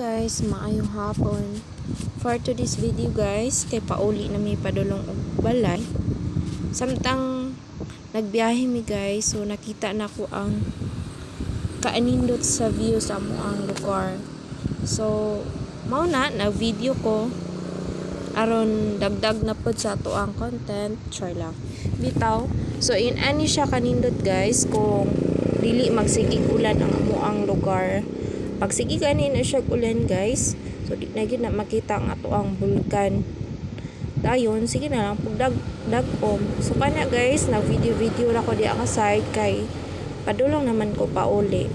guys, maayong hapon. For today's video guys, kay pauli na may padulong og balay. Samtang nagbiyahe mi guys, so nakita na ko ang kaanindot sa view sa ang lugar. So, mao na, nag-video ko aron dagdag na pod sa ato ang content. Try lang. Bitaw. So, in ani siya kanindot guys kung dili magsigig ulan ang amo ang lugar. Pag sige ganin na siya ulan guys, so di na gyud na makita ang ato ang bulkan. Dayon, sige na lang pugdag dagom. So kana guys, na video video ra ko di ang side kay padulong naman ko pa uli.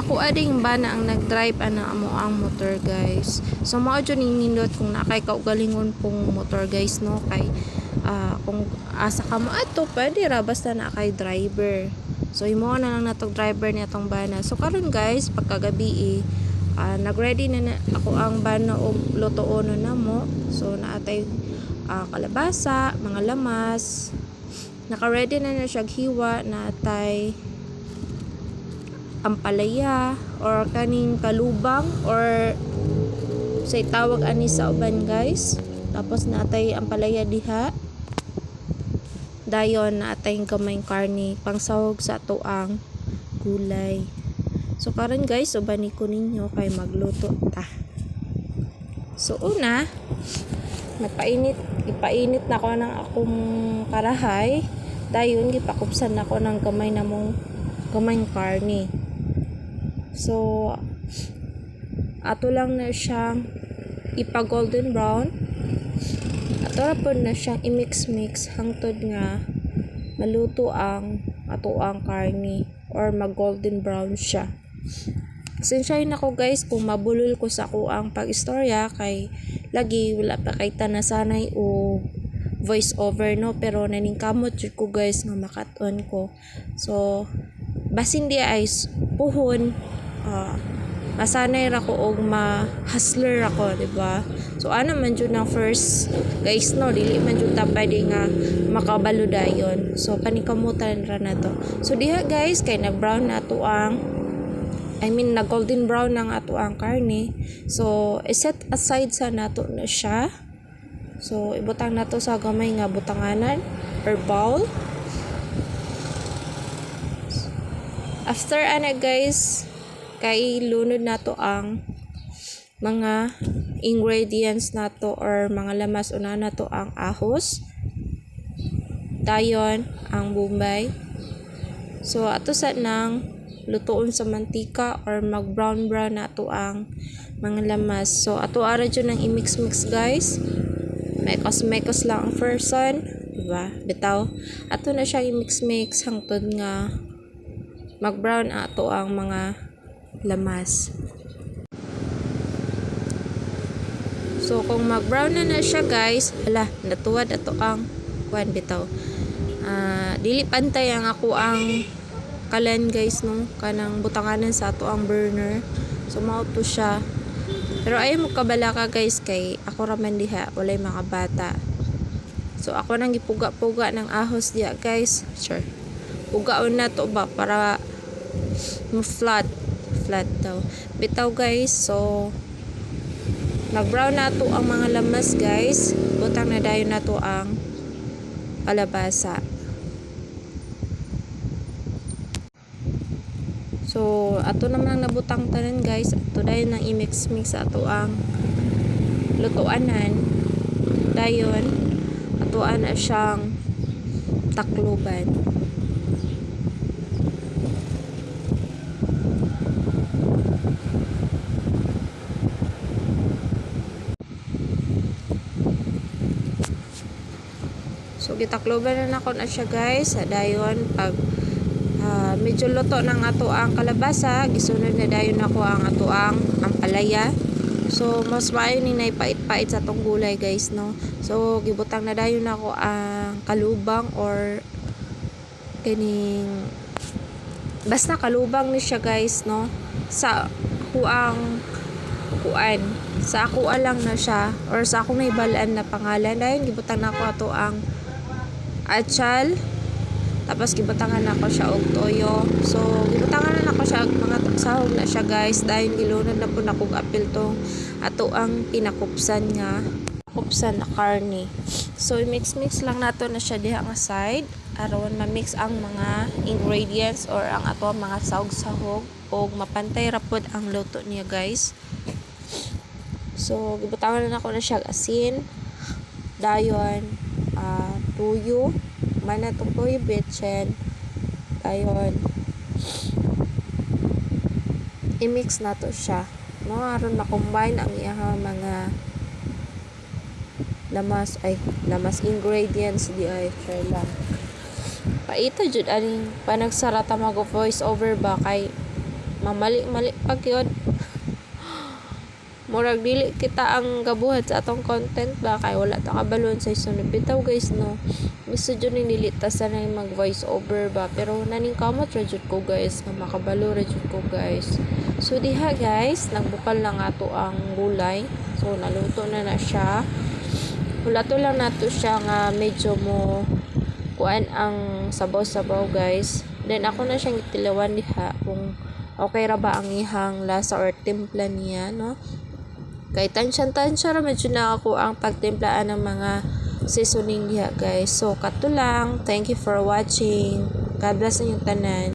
Ako ading ba na ang nag-drive ana amo ang motor guys. So mao jud ning nindot kung nakay kaugalingon pong motor guys no kay ah, kung asa ka mo ato pwede ra basta na kay driver. So imo na lang natong driver ni atong bana. So karon guys pagkagabi eh, ah, nagready na, na ako ang bana og lotoono na mo. So naatay ah, kalabasa, mga lamas. Naka-ready na na siya hiwa na atay ampalaya or kaning kalubang or say tawag ani sa uban guys tapos natay ampalaya diha dayon natay kamay karni pangsahog sa tuang gulay. So karon guys uban ko ninyo kay magluto ta. So una nagpainit ipainit na ko ng akong karahay. Dayon gipakupsan na ko ng gamay na mong gamay karni So, ato lang na siyang ipa golden brown. Po na siyang i-mix-mix hangtod nga maluto ang ato ang karni or mag golden brown siya. Sinsyahin ako guys kung mabulol ko sa ako ang pag-istorya kay lagi wala pa kay tanasanay o voice over no pero naningkamot jud ko guys nga makaton ko. So basin di ay puhon ah, masanay ra ko og ma-hustler ako, di ba? So ano man jud ang first guys no, dili man jud ta pwede nga makabalo dayon. So panikamutan ra na to. So diha guys kay nag-brown na to ang I mean na golden brown ng ato ang karne. So iset aside sa nato na siya. So ibutang nato sa gamay nga butanganan or bowl. After ana guys, kay lunod nato ang mga ingredients nato or mga lamas una nato ang ahos. Dayon ang bombay. So ato sa nang lutoon sa mantika or mag brown brown nato ang mga lamas. So ato ara jud nang i-mix mix guys. Mekos mekos lang ang person, diba? Bitaw. Ato na siya i-mix mix hangtod nga mag-brown ato ang mga lamas. So, kung mag-brown na na siya, guys, ala, natuwad ato ang kuan bitaw. Ah, dili pantay ang ako ang kalan, guys, no? Kanang butanganan sa ato ang burner. So, mao to siya. Pero ayaw mo kabala ka, guys, kay ako raman diha, walay mga bata. So, ako nang gipuga-puga ng ahos diha, guys. Sure. Pugaon na to ba para flat flat daw bitaw guys so nag brown na to ang mga lamas guys. Butang na dayon na to ang kalabasa. So ato naman ang nabutang tanan guys. Ato dayon nang i-mix mix ato ang lutuanan. Dayon atuan na siyang takloban So gitakloban na nako na siya guys. Dayon pag ah, medyo luto ng ato ang kalabasa, gisunod na dayon nako ang ato ang ampalaya. So mas maayo ni nay pait-pait sa tong gulay guys no. So gibutang na dayon nako ang kalubang or kaning basta kalubang ni siya guys no sa kuang kuan sa ako lang na siya or sa akong naibalaan na pangalan dahil gibutang na ako ato ang atsal tapos gibutangan ako siya og toyo so gibutangan na ako siya sahog na siya guys dahil gilunod na po na kog apil tong ato ang pinakupsan nga kupsan na karne. So i-mix mix lang nato na siya diha nga side aron ma-mix ang mga ingredients or ang ato mga sahog-sahog o mapantay rapod ang luto niya guys. So gibutangan na ako na siya asin, dayon, ah, tuyo, mana tong tuyo betchen, dayon, i-mix na to siya. No aron makombine ang iyang mga lamas ay lamas ingredients di ay share lang paita jud aning panagsarata mag voice over ba? Kay mamali mali pag yun murag dili kita ang gabuhat sa atong content ba? Kay wala ta kabalon sa sunod bitaw guys no? Gusto jud ning dilita sa na mag voice over ba? Pero naning kamot ra jud ko guys nga makabalo ra jud ko guys. So diha guys nagbukal na nga to ang gulay. So naluto na na siya. Wala to lang nato siya nga medyo mo kuan ang sabaw-sabaw guys. Then ako na siyang itilawan diha kung okay ra ba ang ihang lasa or timpla niya no kay tansyan-tansya ra medyo na ang pagtimplaan ng mga seasoning diha guys. So kato lang. Thank you for watching. God bless inyong tanan